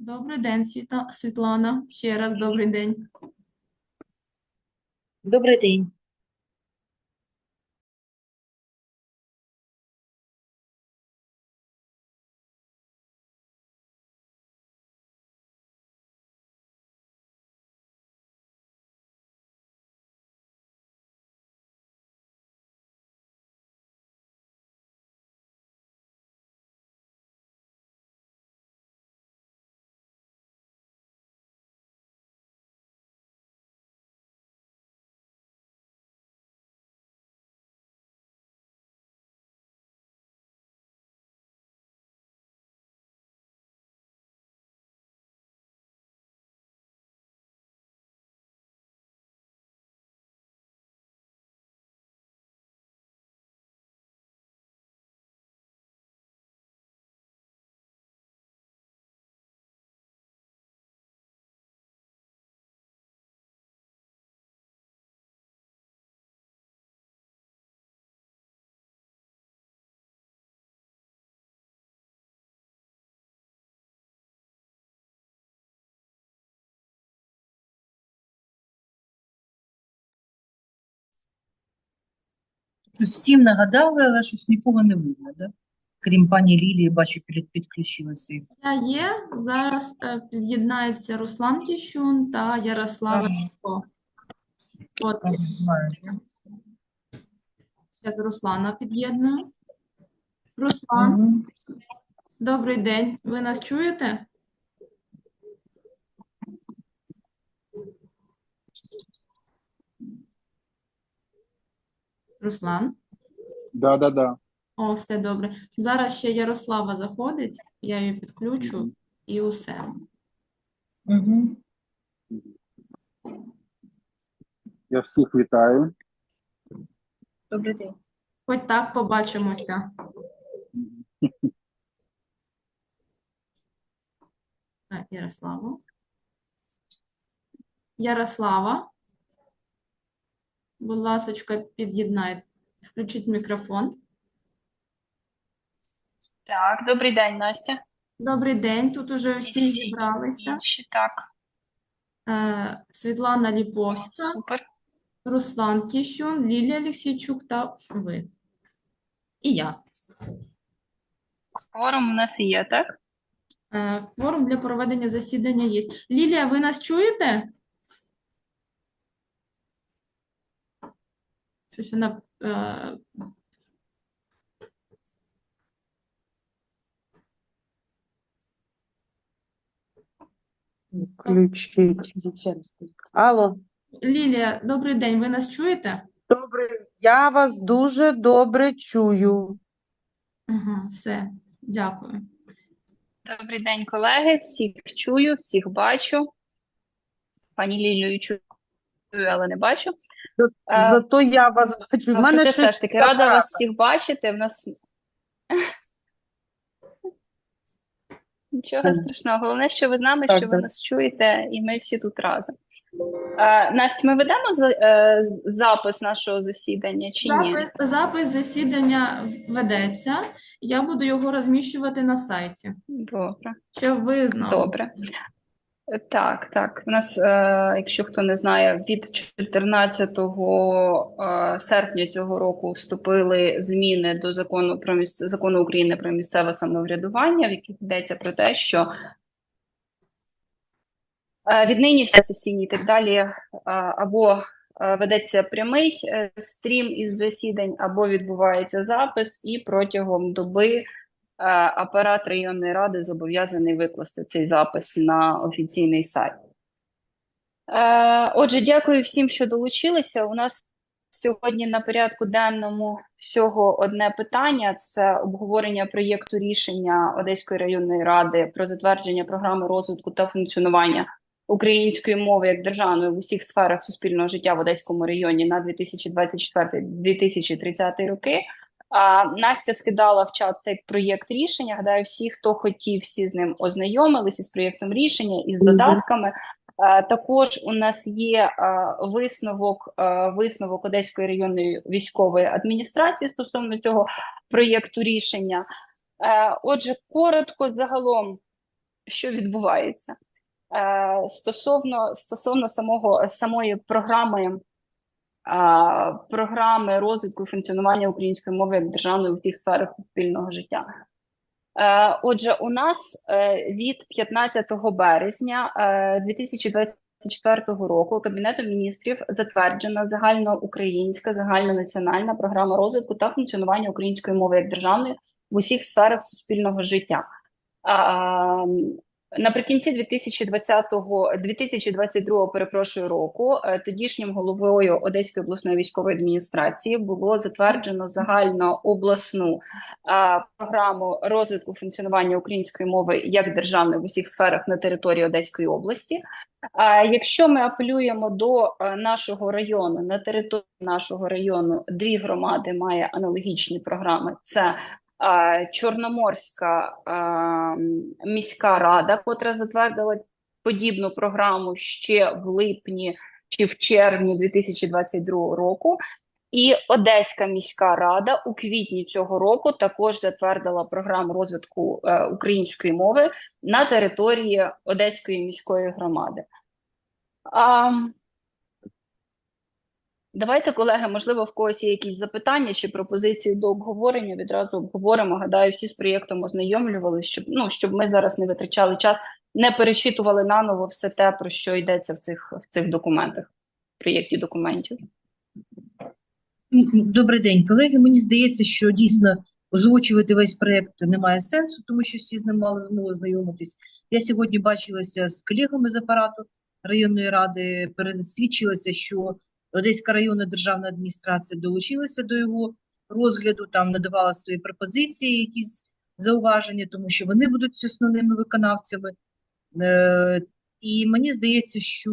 Добрий день, Світлана. Ще раз добрий день. Добрий день. Всім нагадали, але щось нікого не видно, да? Крім пані Лілії, бачу, підключилася. Я є. Зараз е, під'єднається Руслан Тіщун та Ярослава Ага. От, Ага, знаю. зараз Руслана під'єдную. Руслан, Мгм. добрий день. Ви нас чуєте? Руслан? Да, да, да. О, все добре. Зараз ще Ярослава заходить, я її підключу і усе. Мгм. Я всіх вітаю. Добрий день. Хоч так побачимося. Так, Ярослава. Ярослава. Будь ласочка, під'єднай, включіть мікрофон. Так, добрий день, Настя. Добрий день, тут уже всі всі зібралися. інші, так, Е, Світлана Ліповська, супер. Руслан Тіщун, Лілія Олексійчук та ви. І я. Форум у нас є, так? Е, Кворум для проведення засідання є. Лілія, ви нас чуєте? Щось вона. Е, Включить. Алло, Лілія, добрий день, ви нас чуєте? добре. Я вас дуже добре чую. Угу, все, дякую. Добрий день, колеги. Всіх чую, всіх бачу. Пані Лілію чую, але не бачу. Е, Зато я вас бачу. В мене щось все ж таки рада вас всіх бачити. В нас нічого страшного. Головне, що ви з нами, що ви нас чуєте, і ми всі тут разом. Е, Настя, ми ведемо е, запис нашого засідання чи ні? Запис, запис засідання ведеться. Я буду його розміщувати на сайті, Добре. щоб ви знали. Добре. Так, так. У нас, е, якщо хто не знає, від 14 е, серпня цього року вступили зміни до закону про міс... закону України про місцеве самоврядування, в яких йдеться про те, що е, віднині всі сесійні і так далі або ведеться прямий стрім із засідань, або відбувається запис, і протягом доби апарат районної ради зобов'язаний викласти цей запис на офіційний сайт. Е, Отже, дякую всім, що долучилися. У нас сьогодні на порядку денному всього одне питання: це обговорення проєкту рішення Одеської районної ради про затвердження програми розвитку та функціонування української мови як державної в усіх сферах суспільного життя в Одеському районі на 2024-2030 роки. А, Настя скидала в чат цей проєкт рішення. Гадаю, всі, хто хотів, всі з ним ознайомилися з проєктом рішення і з додатками. Також у нас є висновок, висновок Одеської районної військової адміністрації стосовно цього проєкту рішення. Отже, коротко загалом що відбувається. Стосовно, стосовно самого, самої програми, програми розвитку і функціонування української мови як державної у всіх сферах суспільного життя. Е, Отже, у нас е, від 15 березня е, 2024 року Кабінетом міністрів затверджена загальноукраїнська, загальнонаціональна програма розвитку та функціонування української мови як державної в усіх сферах суспільного життя. Наприкінці 2020-го, 2022 перепрошую року, е, тодішнім головою Одеської обласної військової адміністрації було затверджено загальнообласну а, програму розвитку функціонування української мови як державної в усіх сферах на території Одеської області. А якщо ми апелюємо до е, нашого району, на території нашого району дві громади має аналогічні програми. Це Чорноморська міська рада, котра затвердила подібну програму ще в липні чи в червні 2022 року. І Одеська міська рада у квітні цього року також затвердила програму розвитку е, української мови на території Одеської міської громади. Давайте, колеги, можливо, в когось є якісь запитання чи пропозиції до обговорення. Відразу обговоримо. Гадаю, всі з проєктом ознайомлювалися, щоб, ну, щоб ми зараз не витрачали час, не перечитували наново все те, про що йдеться в цих, в цих документах, в проєкті документів. Добрий день, колеги. Мені здається, що дійсно озвучувати весь проект немає сенсу, тому що всі з ним мали змогу знайомитись. Я сьогодні бачилася з колегами з апарату районної ради, пересвідчилася, що Одеська районна державна адміністрація долучилася до його розгляду, там надавала свої пропозиції, якісь зауваження, тому що вони будуть основними виконавцями. Е, І мені здається, що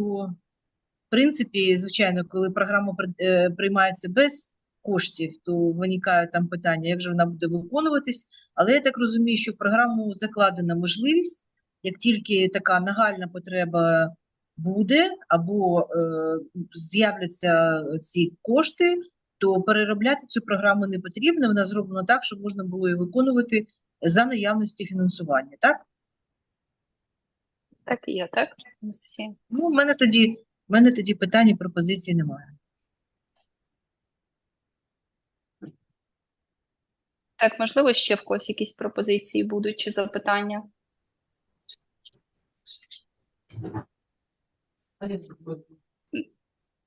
в принципі, звичайно, коли програма е, приймається без коштів, то виникають там питання, як же вона буде виконуватись. Але я так розумію, що в програму закладена можливість, як тільки така нагальна потреба буде, або е, з'являться ці кошти, то переробляти цю програму не потрібно. Вона зроблена так, щоб можна було її виконувати за наявності фінансування. Так? Так і є, так, Анастасія? Ну, в мене тоді, в мене тоді питань і пропозицій немає. Так, можливо, ще в когось якісь пропозиції будуть чи запитання?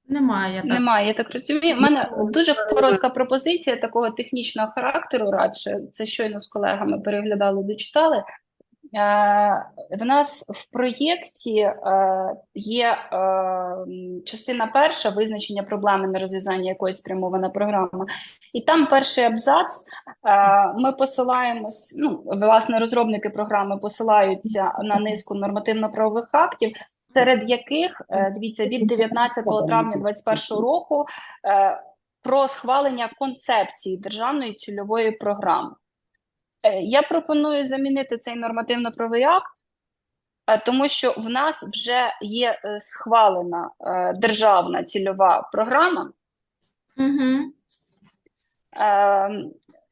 Немає, я так. Немає, я так розумію. У мене дуже коротка пропозиція такого технічного характеру, радше це щойно з колегами переглядали, дочитали. Е, В нас в проєкті е, є е, частина перша визначення проблеми на розв'язання якоїсь спрямована програма. І там перший абзац. Ми посилаємось, ну, власне, розробники програми посилаються на низку нормативно-правових актів, серед яких, е, дивіться, від 19 травня 2021 року е, про схвалення концепції державної цільової програми. Е, Я пропоную замінити цей нормативно-правовий акт, тому що в нас вже є схвалена державна цільова програма. Угу.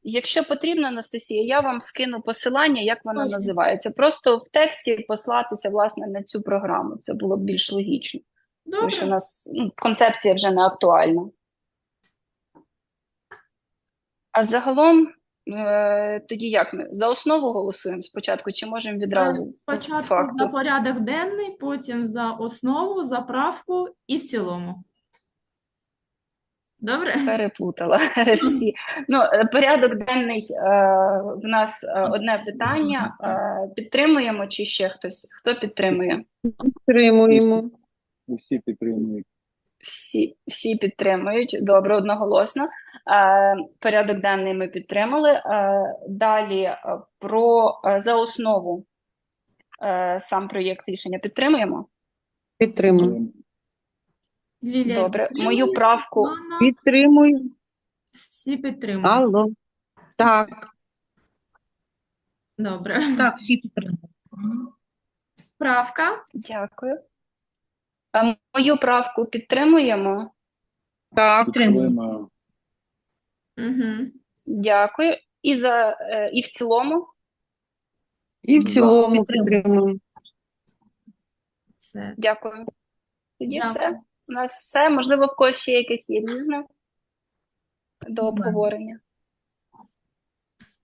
Е, Якщо потрібно, Анастасія, я вам скину посилання, як вона Можна. називається. Просто в тексті послатися власне на цю програму. Це було б більш логічно, тому що у нас ну, концепція вже не актуальна. А загалом, е, тоді як ми за основу голосуємо спочатку, чи можемо відразу Спочатку факту? за порядок денний, потім за основу, за правку і в цілому. Добре? Переплутала всі. Ну, е, порядок денний е, в нас е, одне питання. Е, підтримуємо чи ще хтось? Хто підтримує? Підтримуємо. Усі підтримують. Всі, всі підтримують. Добре, одноголосно. Е, порядок денний ми підтримали. Е, далі е, про е, за основу е, сам проєкт рішення підтримуємо. Підтримуємо. Лілія Добре, підтримує, мою правку Світлана, Підтримуємо. всі підтримують. Алло. Так. Добре. Так, всі підтримують. Правка. Дякую. Е, мою правку підтримуємо. Так. Підтримуємо. Угу. Дякую. І за е, і в цілому. І в Да. цілому Підтримуємо. підтримуємо. Все. Дякую. Тоді Дякую. все. У нас все. Можливо, в когось ще якесь є різне до обговорення.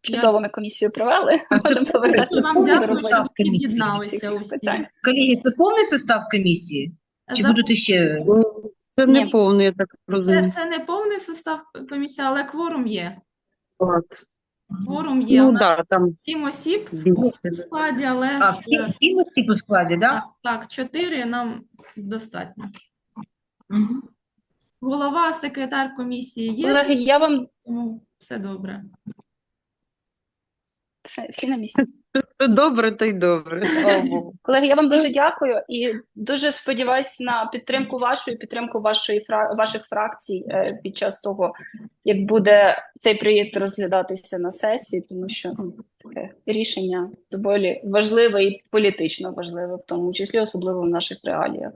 Чудово ми комісію провели. Це Можемо повертатися це Вам дякую, що під'єдналися усі. Колеги, це повний состав комісії? Чи За- будуть ще? Це Ні. не повний, я так Це, розумію. це не повний состав комісії, але кворум є. От. Кворум є. У Ну нас да, там сім осіб більше. в складі, але А, ж, всі, е, всі осіб у складі, да? так, так, чотири нам достатньо. Голова, секретар комісії є, Колеги, я вам тому все добре. все, всі на місці. Добре, то й добре, слава Богу. Колеги, я вам дуже дякую і дуже сподіваюсь на підтримку вашу і підтримку вашої фра... ваших фракцій е, під час того, як буде цей проєкт розглядатися на сесії, тому що ну, таке рішення доволі важливе і політично важливе, в тому числі, особливо в наших реаліях.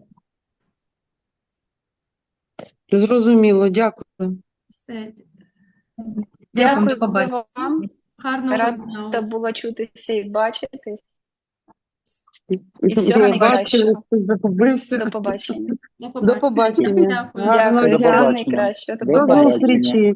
Зрозуміло, дякую. Все. Дякую, Дякую побачення. вам. Гарного Рада дня. Рада усім. було чутися і бачитись. І всього найкращого. Загубився. До побачення. До До побачення. Дякую. Гарного Дякую, До всього найкращого. До До До побачення. побачення. зустрічі.